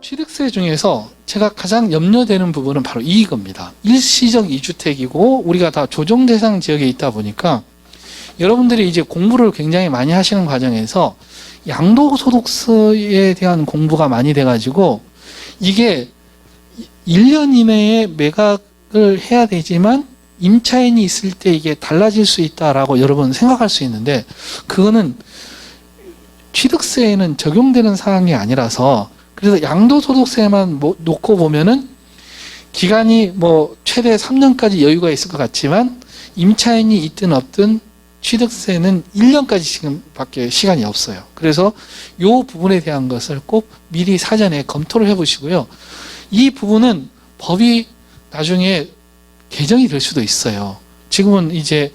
취득세 중에서 제가 가장 염려되는 부분은 바로 이겁니다. 일시적 이주택이고 우리가 다 조정 대상 지역에 있다 보니까 여러분들이 이제 공부를 굉장히 많이 하시는 과정에서 양도소득세에 대한 공부가 많이 돼가지고 이게 1년 이내에 매각을 해야 되지만 임차인이 있을 때 이게 달라질 수 있다라고 여러분 생각할 수 있는데 그거는 취득세에는 적용되는 사항이 아니라서 그래서 양도소득세만 뭐 놓고 보면은 기간이 뭐 최대 3년까지 여유가 있을 것 같지만 임차인이 있든 없든 취득세는 1년까지 지금밖에 시간이 없어요. 그래서 이 부분에 대한 것을 꼭 미리 사전에 검토를 해보시고요. 이 부분은 법이 나중에 개정이 될 수도 있어요. 지금은 이제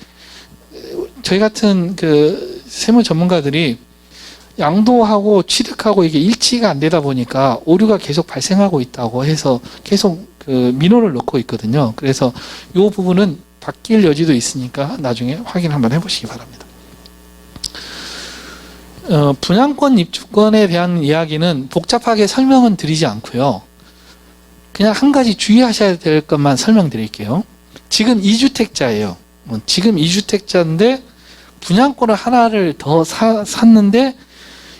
저희 같은 그 세무 전문가들이 양도하고 취득하고 이게 일치가 안 되다 보니까 오류가 계속 발생하고 있다고 해서 계속 그 민원을 넣고 있거든요. 그래서 이 부분은 바뀔 여지도 있으니까 나중에 확인 한번 해보시기 바랍니다. 어, 분양권 입주권에 대한 이야기는 복잡하게 설명은 드리지 않고요. 그냥 한 가지 주의하셔야 될 것만 설명드릴게요. 지금 2주택자예요. 뭐 지금 2주택자인데 분양권을 하나를 더 사, 샀는데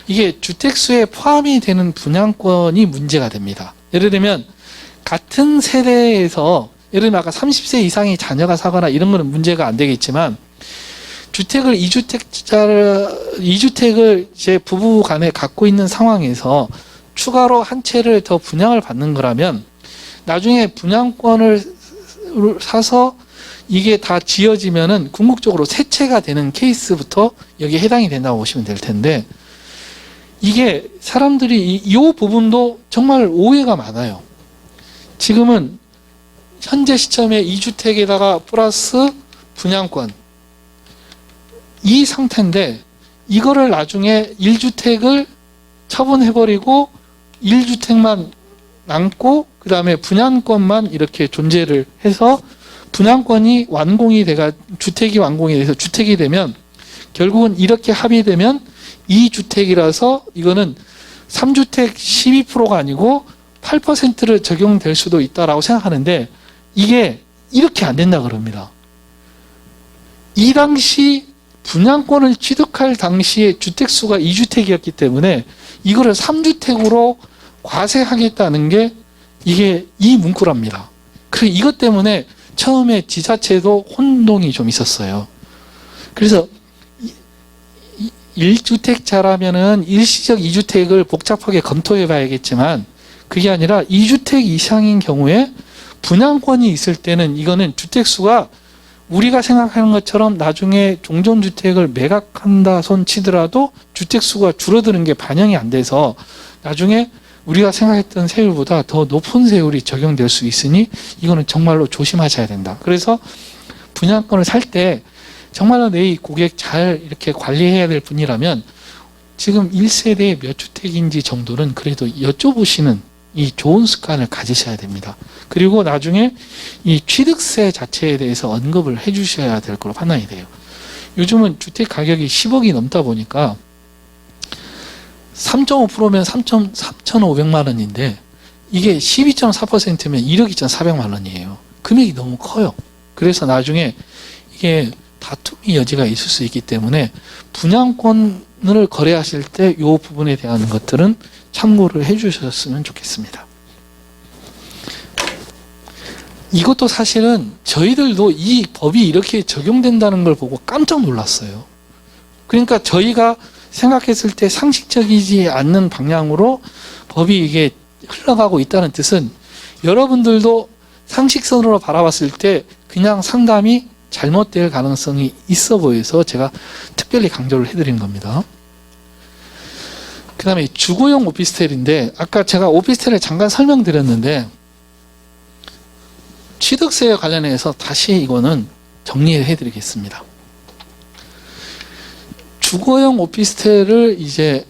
이게 주택수에 포함이 되는 분양권이 문제가 됩니다. 예를 들면 같은 세대에서 예를 들면 아까 30세 이상의 자녀가 사거나 이런 거는 문제가 안 되겠지만 주택을 2주택자를 2주택을 제 부부 간에 갖고 있는 상황에서 추가로 한 채를 더 분양을 받는 거라면 나중에 분양권을 사서 이게 다 지어지면은 궁극적으로 세 채가 되는 케이스부터 여기에 해당이 된다고 보시면 될 텐데 이게 사람들이 이, 이 부분도 정말 오해가 많아요. 지금은 현재 시점에 2주택에다가 플러스 분양권 이 상태인데 이거를 나중에 1주택을 처분해버리고 1주택만 남고 그 다음에 분양권만 이렇게 존재를 해서 분양권이 완공이 돼가 주택이 완공이 돼서 주택이 되면 결국은 이렇게 합의되면 2주택이라서 이거는 3주택 12%가 아니고 8%를 적용될 수도 있다라고 생각하는데 이게 이렇게 안 된다 그럽니다. 이 당시 분양권을 취득할 당시에 주택수가 2주택이었기 때문에 이거를 3주택으로 과세하겠다는 게 이게 이 문구랍니다. 그래 이것 때문에 처음에 지자체도 혼동이 좀 있었어요. 그래서 1주택자라면은 일시적 2주택을 복잡하게 검토해 봐야겠지만 그게 아니라 2주택 이상인 경우에 분양권이 있을 때는 이거는 주택수가 우리가 생각하는 것처럼 나중에 종전주택을 매각한다 손 치더라도 주택수가 줄어드는 게 반영이 안 돼서 나중에 우리가 생각했던 세율보다 더 높은 세율이 적용될 수 있으니 이거는 정말로 조심하셔야 된다. 그래서 분양권을 살 때 정말로 내 고객 잘 이렇게 관리해야 될 분이라면 지금 1세대에 몇 주택인지 정도는 그래도 여쭤보시는 이 좋은 습관을 가지셔야 됩니다. 그리고 나중에 이 취득세 자체에 대해서 언급을 해 주셔야 될 거로 판단이 돼요. 요즘은 주택 가격이 10억이 넘다 보니까 3.5%면 3,500만 원인데 이게 12.4%면 1억 2,400만 원이에요. 금액이 너무 커요. 그래서 나중에 이게 다툼이 여지가 있을 수 있기 때문에 분양권을 거래하실 때 이 부분에 대한 것들은 참고를 해 주셨으면 좋겠습니다. 이것도 사실은 저희들도 이 법이 이렇게 적용된다는 걸 보고 깜짝 놀랐어요. 그러니까 저희가 생각했을 때 상식적이지 않는 방향으로 법이 이게 흘러가고 있다는 뜻은 여러분들도 상식선으로 바라봤을 때 그냥 상담이 잘못될 가능성이 있어 보여서 제가 특별히 강조를 해드린 겁니다. 그 다음에 주거용 오피스텔인데 아까 제가 오피스텔을 잠깐 설명드렸는데 취득세에 관련해서 다시 이거는 정리해 드리겠습니다. 주거용 오피스텔을 이제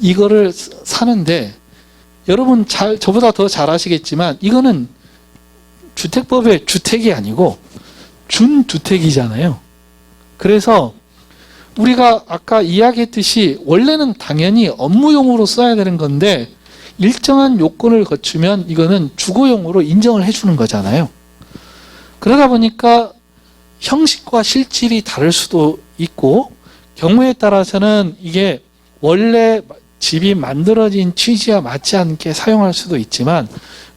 이거를 사는데 여러분 잘 저보다 더 잘 아시겠지만 이거는 주택법의 주택이 아니고 준주택이잖아요. 그래서 우리가 아까 이야기했듯이 원래는 당연히 업무용으로 써야 되는 건데 일정한 요건을 거치면 이거는 주거용으로 인정을 해주는 거잖아요. 그러다 보니까 형식과 실질이 다를 수도 있고 경우에 따라서는 이게 원래 집이 만들어진 취지와 맞지 않게 사용할 수도 있지만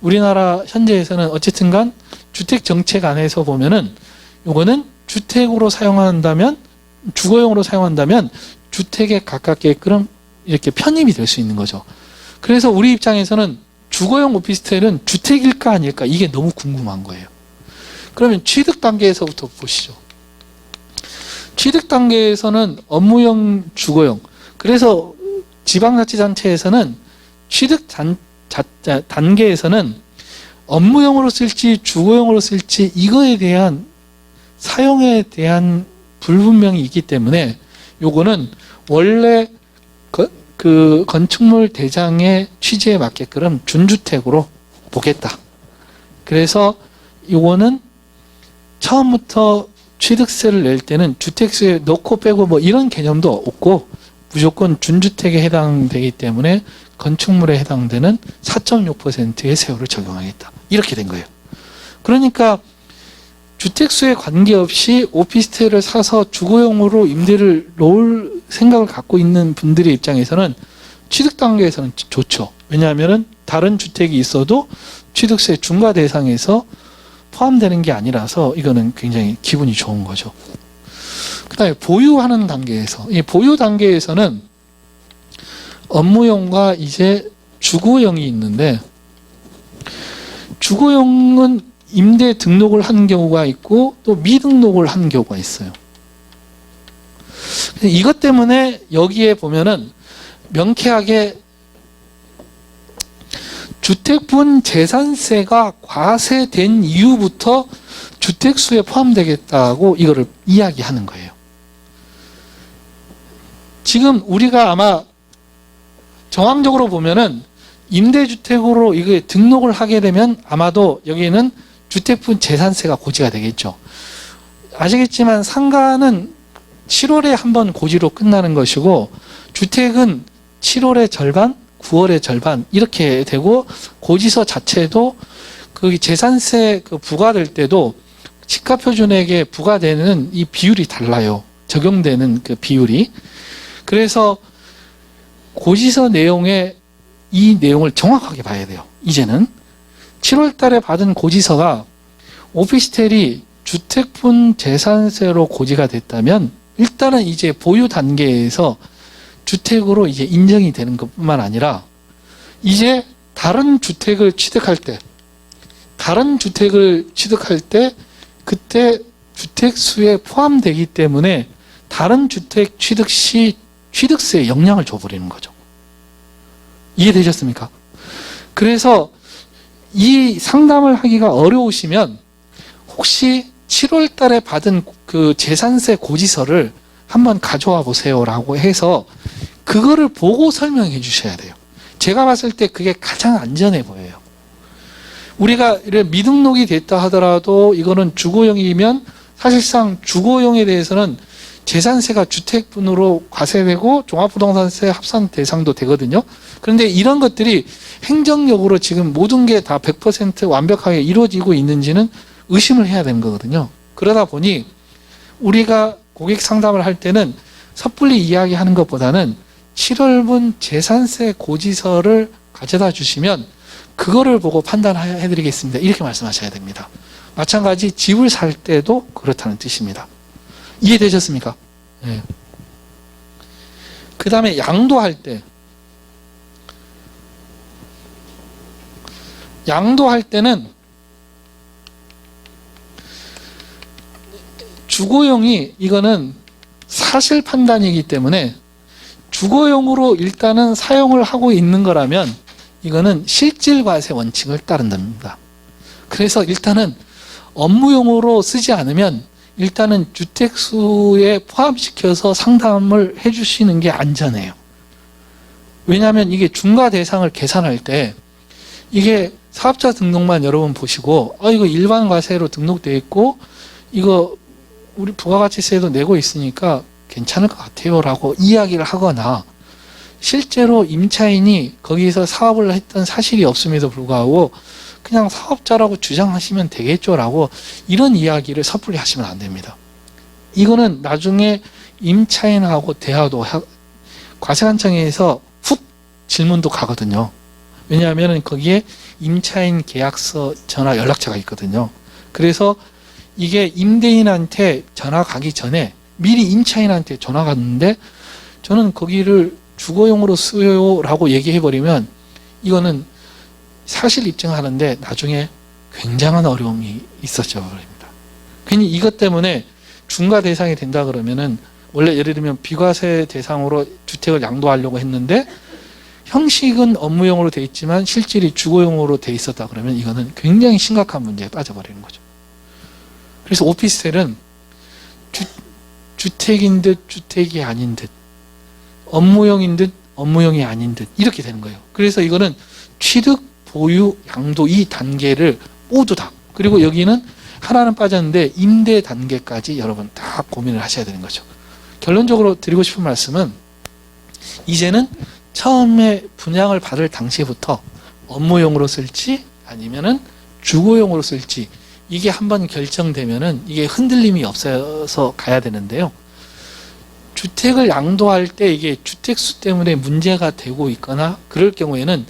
우리나라 현재에서는 어쨌든 간 주택 정책 안에서 보면은 요거는 주택으로 사용한다면 주거용으로 사용한다면 주택에 가깝게끔 이렇게 편입이 될 수 있는 거죠. 그래서 우리 입장에서는 주거용 오피스텔은 주택일까 아닐까 이게 너무 궁금한 거예요. 그러면 취득 단계에서부터 보시죠. 취득 단계에서는 업무용 주거용. 그래서 지방자치단체에서는 취득 단, 단계에서는 업무용으로 쓸지 주거용으로 쓸지 이거에 대한 사용에 대한 불분명이 있기 때문에 요거는 원래 거- 그 건축물 대장의 취지에 맞게끔 준주택으로 보겠다. 그래서 요거는 처음부터 취득세를 낼 때는 주택수에 넣고 빼고 뭐 이런 개념도 없고 무조건 준주택에 해당되기 때문에 건축물에 해당되는 4.6%의 세율을 적용하겠다. 이렇게 된 거예요. 그러니까 주택수에 관계없이 오피스텔을 사서 주거용으로 임대를 놓을 생각을 갖고 있는 분들의 입장에서는 취득 단계에서는 좋죠. 왜냐하면 다른 주택이 있어도 취득세 중과 대상에서 포함되는 게 아니라서 이거는 굉장히 기분이 좋은 거죠. 그다음에 보유하는 단계에서 이 보유 단계에서는 업무용과 이제 주거용이 있는데 주거용은 임대 등록을 한 경우가 있고 또 미등록을 한 경우가 있어요. 이것 때문에 여기에 보면은 명쾌하게 주택분 재산세가 과세된 이후부터 주택수에 포함되겠다고 이거를 이야기하는 거예요. 지금 우리가 아마 정황적으로 보면은 임대주택으로 이게 등록을 하게 되면 아마도 여기에는 주택분 재산세가 고지가 되겠죠. 아시겠지만 상가는 7월에 한 번 고지로 끝나는 것이고 주택은 7월의 절반, 9월의 절반 이렇게 되고 고지서 자체도 그 재산세 그 부과될 때도 집값표준액에 부과되는 이 비율이 달라요. 적용되는 그 비율이. 그래서 고지서 내용에 이 내용을 정확하게 봐야 돼요. 이제는 7월 달에 받은 고지서가 오피스텔이 주택분 재산세로 고지가 됐다면 일단은 이제 보유 단계에서 주택으로 이제 인정이 되는 것뿐만 아니라 이제 다른 주택을 취득할 때 다른 주택을 취득할 때 그때 주택 수에 포함되기 때문에 다른 주택 취득 시 취득세에 영향을 줘버리는 거죠. 이해되셨습니까? 그래서 이 상담을 하기가 어려우시면 혹시 7월 달에 받은 그 재산세 고지서를 한번 가져와 보세요라고 해서 그거를 보고 설명해 주셔야 돼요. 제가 봤을 때 그게 가장 안전해 보여요. 우리가 미등록이 됐다 하더라도 이거는 주거용이면 사실상 주거용에 대해서는 재산세가 주택분으로 과세되고 종합부동산세 합산 대상도 되거든요. 그런데 이런 것들이 행정력으로 지금 모든 게 다 100% 완벽하게 이루어지고 있는지는 의심을 해야 되는 거거든요. 그러다 보니 우리가 고객 상담을 할 때는 섣불리 이야기하는 것보다는 7월분 재산세 고지서를 가져다 주시면 그거를 보고 판단해 드리겠습니다. 이렇게 말씀하셔야 됩니다. 마찬가지 집을 살 때도 그렇다는 뜻입니다. 이해되셨습니까? 네. 그 다음에 양도할 때 양도할 때는 주거용이 이거는 사실 판단이기 때문에 주거용으로 일단은 사용을 하고 있는 거라면 이거는 실질과세 원칙을 따른답니다. 그래서 일단은 업무용으로 쓰지 않으면 일단은 주택수에 포함시켜서 상담을 해주시는 게 안전해요. 왜냐하면 이게 중과 대상을 계산할 때 이게 사업자 등록만 여러분 보시고 어 이거 일반 과세로 등록돼 있고 이거 우리 부가가치세도 내고 있으니까 괜찮을 것 같아요라고 이야기를 하거나 실제로 임차인이 거기서 사업을 했던 사실이 없음에도 불구하고 그냥 사업자라고 주장하시면 되겠죠라고 이런 이야기를 섣불리 하시면 안 됩니다. 이거는 나중에 임차인하고 대화도 하- 과세관청에서 훅 질문도 가거든요. 왜냐하면 거기에 임차인 계약서 전화 연락처가 있거든요. 그래서 이게 임대인한테 전화 가기 전에 미리 임차인한테 전화 갔는데 저는 거기를 주거용으로 쓰요라고 얘기해 버리면 이거는 사실 입증하는데 나중에 굉장한 어려움이 있었죠. 그럽니다. 괜히 이것 때문에 중과 대상이 된다 그러면은 원래 예를 들면 비과세 대상으로 주택을 양도하려고 했는데 형식은 업무용으로 돼 있지만 실질이 주거용으로 돼 있었다 그러면 이거는 굉장히 심각한 문제에 빠져버리는 거죠. 그래서 오피스텔은 주, 주택인 듯 주택이 아닌 듯 업무용인 듯 업무용이 아닌 듯 이렇게 되는 거예요. 그래서 이거는 취득, 보유, 양도 이 단계를 모두 다 그리고 여기는 하나는 빠졌는데 임대 단계까지 여러분 다 고민을 하셔야 되는 거죠. 결론적으로 드리고 싶은 말씀은 이제는 처음에 분양을 받을 당시부터 업무용으로 쓸지 아니면은 주거용으로 쓸지 이게 한번 결정되면은 이게 흔들림이 없어서 가야 되는데요. 주택을 양도할 때 이게 주택수 때문에 문제가 되고 있거나 그럴 경우에는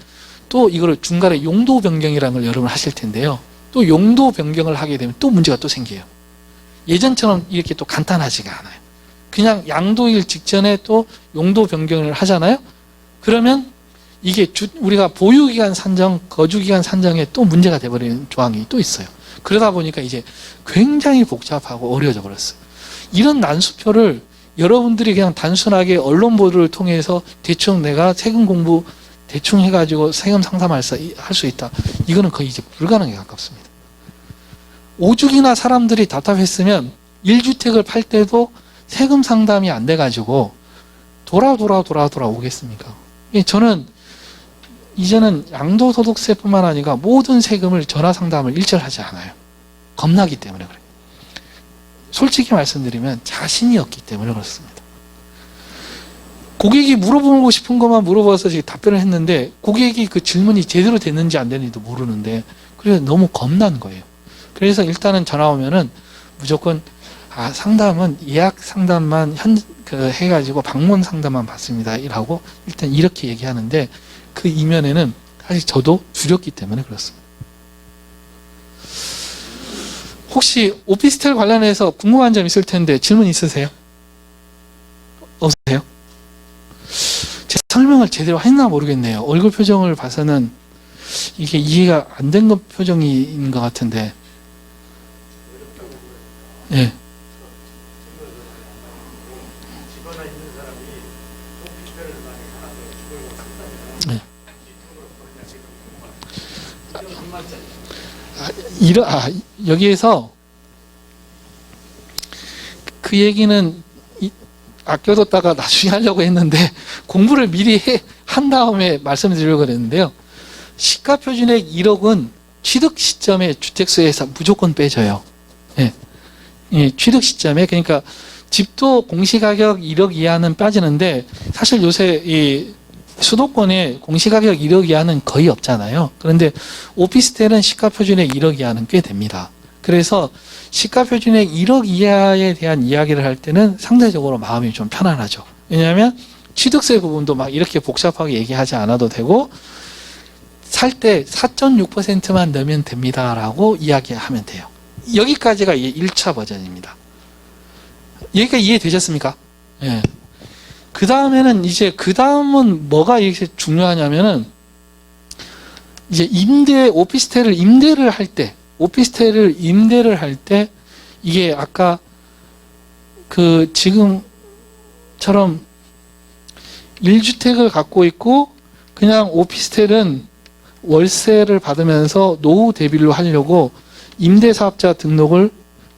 또 이거를 중간에 용도 변경이라는 걸 여러분 하실 텐데요. 또 용도 변경을 하게 되면 또 문제가 또 생겨요. 예전처럼 이렇게 또 간단하지가 않아요. 그냥 양도일 직전에 또 용도 변경을 하잖아요. 그러면 이게 주, 우리가 보유기간 산정, 거주기간 산정에 또 문제가 돼버리는 조항이 또 있어요. 그러다 보니까 이제 굉장히 복잡하고 어려워져 버렸어요. 이런 난수표를 여러분들이 그냥 단순하게 언론 보도를 통해서 대충 내가 세금 공부 대충 해가지고 세금 상담할 수 있다. 이거는 거의 이제 불가능에 가깝습니다. 오죽이나 사람들이 답답했으면 1주택을 팔 때도 세금 상담이 안 돼가지고 돌아 돌아 돌아 돌아 오겠습니까? 예, 저는 이제는 양도소득세뿐만 아니라 모든 세금을 전화 상담을 일절 하지 않아요. 겁나기 때문에 그래요. 솔직히 말씀드리면 자신이 없기 때문에 그렇습니다. 고객이 물어보고 싶은 것만 물어봐서 답변을 했는데 고객이 그 질문이 제대로 됐는지 안 됐는지도 모르는데 그래서 너무 겁난 거예요. 그래서 일단은 전화 오면은 무조건 아 상담은 예약 상담만 현 그 해가지고 방문 상담만 받습니다. 이라고 일단 이렇게 얘기하는데 그 이면에는 사실 저도 두렵기 때문에 그렇습니다. 혹시 오피스텔 관련해서 궁금한 점 있을 텐데 질문 있으세요? 없으세요? 제 설명을 제대로 했나 모르겠네요. 얼굴 표정을 봐서는 이게 이해가 안 된 것 표정인 것 같은데. 예. 네. 아, 이러, 아, 여기에서 그 얘기는 이- 아껴뒀다가 나중에 하려고 했는데 공부를 미리 해, 한 다음에 말씀드리려고 그랬는데요. 시가 표준액 1억은 취득 시점에 주택수에서 무조건 빼져요. 예. 예, 취득 시점에 그러니까 집도 공시가격 1억 이하는 빠지는데 사실 요새 이 수도권에 공시가격 1억 이하는 거의 없잖아요. 그런데 오피스텔은 시가표준액 1억 이하는 꽤 됩니다. 그래서 시가표준액 1억 이하에 대한 이야기를 할 때는 상대적으로 마음이 좀 편안하죠. 왜냐하면 취득세 부분도 막 이렇게 복잡하게 얘기하지 않아도 되고 살 때 4.6%만 넣으면 됩니다라고 이야기하면 돼요. 여기까지가 1차 버전입니다. 여기까지 이해되셨습니까? 예. 그 다음에는 이제 그 다음은 뭐가 이렇게 중요하냐면은 이제 임대 오피스텔을 임대를 할 때 오피스텔을 임대를 할 때 이게 아까 그 지금처럼 1주택을 갖고 있고 그냥 오피스텔은 월세를 받으면서 노후 대비로 하려고 임대사업자 등록을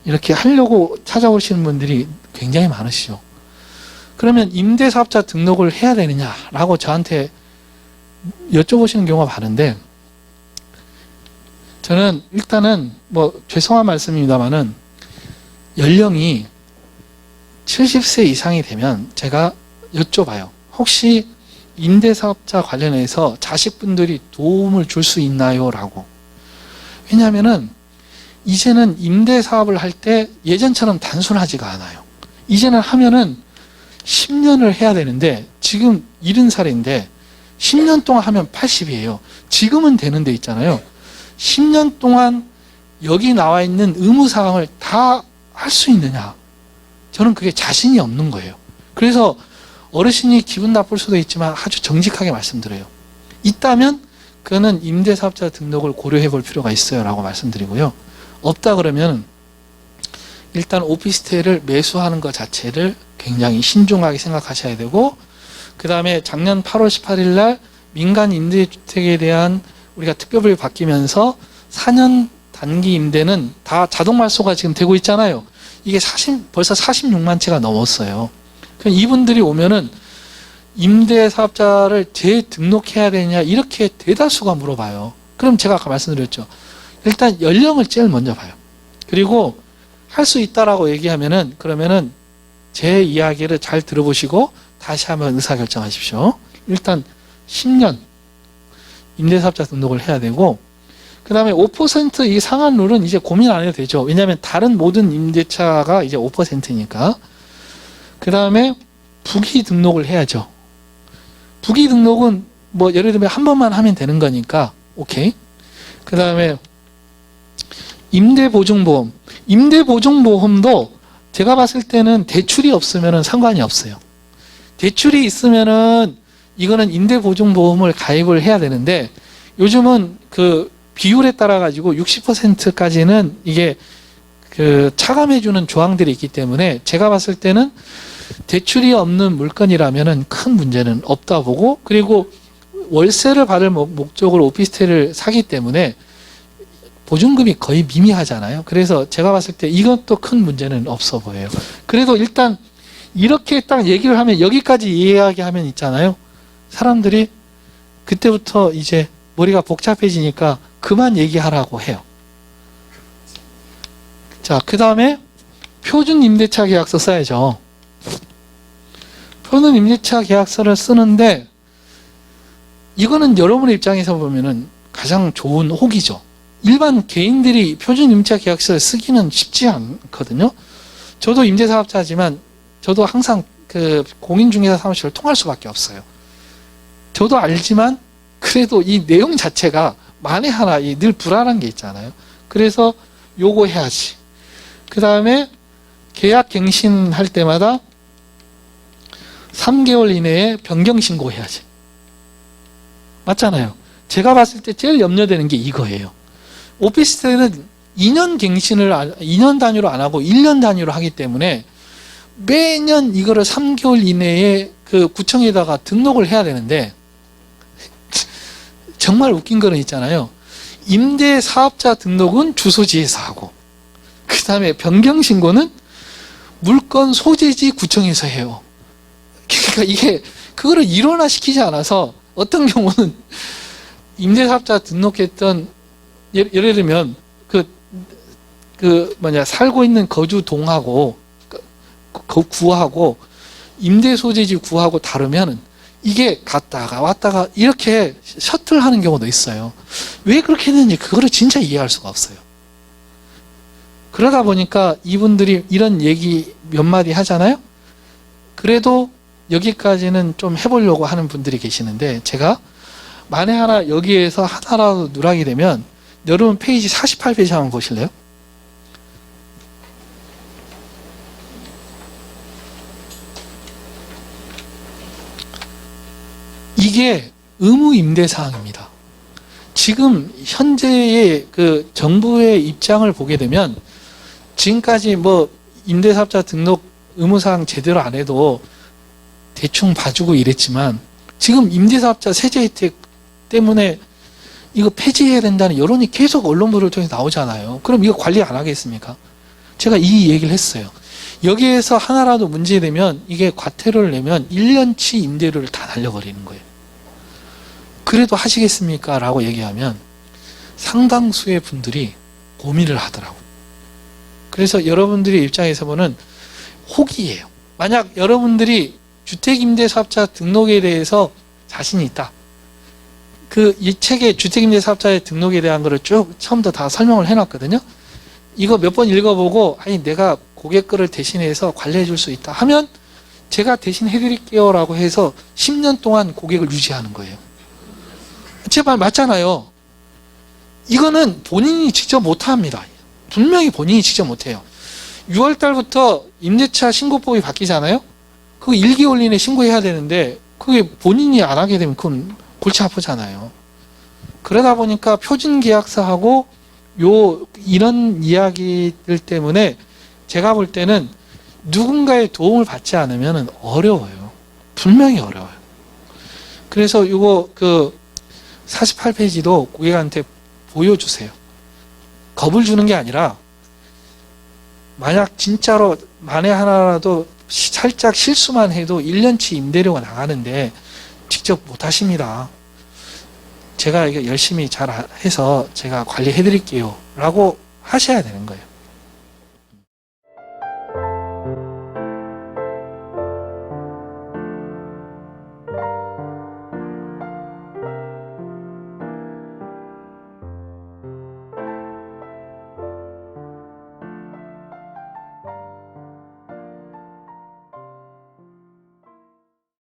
이렇게 하려고 찾아오시는 분들이 굉장히 많으시죠. 그러면 임대사업자 등록을 해야 되느냐라고 저한테 여쭤보시는 경우가 많은데 저는 일단은 뭐 죄송한 말씀입니다만은 연령이 70세 이상이 되면 제가 여쭤봐요. 혹시 임대사업자 관련해서 자식분들이 도움을 줄 수 있나요? 라고. 왜냐하면은 이제는 임대사업을 할 때 예전처럼 단순하지가 않아요. 이제는 하면은 10년을 해야 되는데 지금 70살인데 10년 동안 하면 80이에요. 지금은 되는 데 있잖아요. 10년 동안 여기 나와 있는 의무 사항을 다 할 수 있느냐? 저는 그게 자신이 없는 거예요. 그래서 어르신이 기분 나쁠 수도 있지만 아주 정직하게 말씀드려요. 있다면 그거는 임대사업자 등록을 고려해 볼 필요가 있어요. 라고 말씀드리고요. 없다 그러면 일단 오피스텔을 매수하는 것 자체를 굉장히 신중하게 생각하셔야 되고 그 다음에 작년 8월 18일 날 민간 임대주택에 대한 우리가 특별법이 바뀌면서 4년 단기 임대는 다 자동 말소가 지금 되고 있잖아요. 이게 40, 벌써 46만 채가 넘었어요. 그럼 이분들이 오면은 임대 사업자를 재등록해야 되냐 이렇게 대다수가 물어봐요. 그럼 제가 아까 말씀드렸죠. 일단 연령을 제일 먼저 봐요. 그리고 할 수 있다라고 얘기하면은 그러면은 제 이야기를 잘 들어보시고 다시 한번 의사 결정하십시오. 일단 10년 임대사업자 등록을 해야 되고 그 다음에 5%이 상한 룰은 이제 고민 안 해도 되죠. 왜냐하면 다른 모든 임대차가 이제 5%니까. 그 다음에 부기 등록을 해야죠. 부기 등록은 뭐 예를 들면 한 번만 하면 되는 거니까 오케이. 그 다음에 임대보증보험. 임대보증보험도 제가 봤을 때는 대출이 없으면 상관이 없어요. 대출이 있으면은 이거는 임대보증보험을 가입을 해야 되는데 요즘은 그 비율에 따라 가지고 60%까지는 이게 그 차감해주는 조항들이 있기 때문에 제가 봤을 때는 대출이 없는 물건이라면은 큰 문제는 없다 보고 그리고 월세를 받을 목- 목적으로 오피스텔을 사기 때문에 보증금이 거의 미미하잖아요. 그래서 제가 봤을 때 이것도 큰 문제는 없어 보여요. 그래도 일단 이렇게 딱 얘기를 하면 여기까지 이야기하면 있잖아요. 사람들이 그때부터 이제 머리가 복잡해지니까 그만 얘기하라고 해요. 자, 그 다음에 표준 임대차 계약서 써야죠. 표준 임대차 계약서를 쓰는데 이거는 여러분의 입장에서 보면은 가장 좋은 혹이죠. 일반 개인들이 표준 임대차 계약서를 쓰기는 쉽지 않거든요. 저도 임대사업자지만 저도 항상 그 공인중개사 사무실을 통할 수밖에 없어요. 저도 알지만 그래도 이 내용 자체가 만에 하나 이늘 불안한 게 있잖아요. 그래서 요거 해야지. 그 다음에 계약 갱신할 때마다 3개월 이내에 변경 신고해야지. 맞잖아요. 제가 봤을 때 제일 염려되는 게 이거예요. 오피스텔은 2년 갱신을 안- 2년 단위로 안 하고 1년 단위로 하기 때문에 매년 이거를 3개월 이내에 그 구청에다가 등록을 해야 되는데 정말 웃긴 거는 있잖아요. 임대 사업자 등록은 주소지에서 하고 그 다음에 변경 신고는 물건 소재지 구청에서 해요. 그러니까 이게 그거를 일원화 시키지 않아서 어떤 경우는 임대사업자 등록했던 예를, 예를 들면 그, 그 뭐냐 살고 있는 거주 동하고 그, 그 구하고 임대 소재지 구하고 다르면 이게 갔다가 왔다가 이렇게 셔틀 하는 경우도 있어요. 왜 그렇게 했는지 그거를 진짜 이해할 수가 없어요. 그러다 보니까 이분들이 이런 얘기 몇 마디 하잖아요. 그래도 여기까지는 좀 해보려고 하는 분들이 계시는데 제가 만에 하나 여기에서 하나라도 누락이 되면 여러분 페이지 48페이지 한번 보실래요? 이게 의무 임대 사항입니다. 지금 현재의 그 정부의 입장을 보게 되면 지금까지 뭐 임대사업자 등록 의무사항 제대로 안 해도 대충 봐주고 이랬지만 지금 임대사업자 세제 혜택 때문에 이거 폐지해야 된다는 여론이 계속 언론부를 통해서 나오잖아요. 그럼 이거 관리 안 하겠습니까? 제가 이 얘기를 했어요. 여기에서 하나라도 문제되면 이게 과태료를 내면 1년치 임대료를 다 날려버리는 거예요. 그래도 하시겠습니까? 라고 얘기하면 상당수의 분들이 고민을 하더라고요. 그래서 여러분들의 입장에서 보는 혹이에요. 만약 여러분들이 주택임대사업자 등록에 대해서 자신이 있다. 그 이 책에 주택임대 사업자의 등록에 대한 거를 쭉 처음부터 다 설명을 해놨거든요. 이거 몇 번 읽어보고 아니 내가 고객 거를 대신해서 관리해 줄 수 있다 하면 제가 대신 해드릴게요 라고 해서 10년 동안 고객을 유지하는 거예요. 제 말 맞잖아요. 이거는 본인이 직접 못합니다. 분명히 본인이 직접 못해요. 6월 달부터 임대차 신고법이 바뀌잖아요. 그거 1개월 이내 신고해야 되는데 그게 본인이 안 하게 되면 그건 골치 아프잖아요. 그러다 보니까 표준 계약서하고 요 이런 이야기들 때문에 제가 볼 때는 누군가의 도움을 받지 않으면 어려워요. 분명히 어려워요. 그래서 이거 그 48페이지도 고객한테 보여주세요. 겁을 주는 게 아니라 만약 진짜로 만에 하나라도 시- 살짝 실수만 해도 1년치 임대료가 나가는데 직접 못 하십니다. 제가 열심히 잘 하- 해서 제가 관리해 드릴게요. 라고 하셔야 되는 거예요.